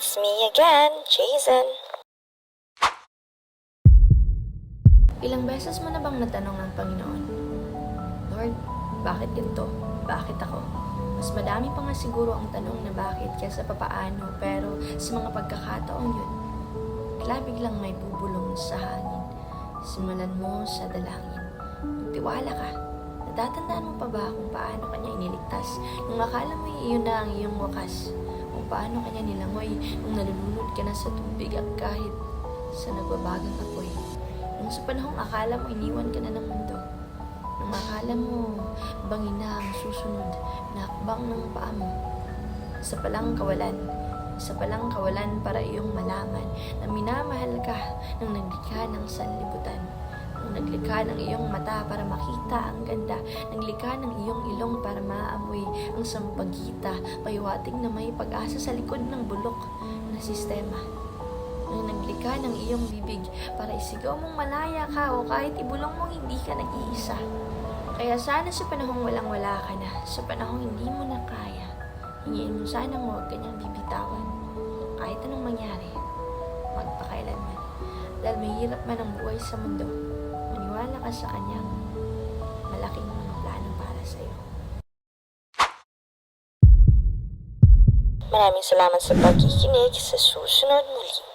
It's me again, Jason. Ilang beses mo na bang natanong ng Panginoon, Lord, bakit ganito? Bakit ako? Mas madami pa nga siguro ang tanong na bakit kaysa papaano, pero sa mga pagkakataon yun, bigla biglang may bubulong sa hangin. Simulan mo sa dalangin. Magtiwala ka. Natatandaan mo pa ba kung paano kanya iniligtas? Nung akala mo iyon na ang iyong wakas. Paano kanya nilangoy nung nalulunod ka na sa tubig at kahit sa nagbabagang apoy. Nung sa panahong akala mo iniwan ka na ng mundo. Nung akala mo bangin na ang susunod na hakbang ng paa mo. Sa palang kawalan, sa palang kawalan para iyong malaman na minamahal ka ng naglikha ng sanlibutan. Naglikha ng iyong mata para makita ang ganda, naglikha ng iyong ilong para maamoy ang sampagita, paywating na may pag-asa sa likod ng bulok na sistema nang naglikha ng iyong bibig para isigaw mong malaya ka o kahit ibulong mong hindi ka nag-iisa. Kaya sana sa panahong walang-wala ka na, sa panahong hindi mo na kaya, hingin mo sana mo huwag kanyang bibitawan. Kahit anong mangyari, magpakailanman. Dahil mahirap man ang buhay sa mundo, maniwala ka sa kanyang malaking mga plano para sa iyo. Maraming salamat sa pagkikinig sa susunod muli.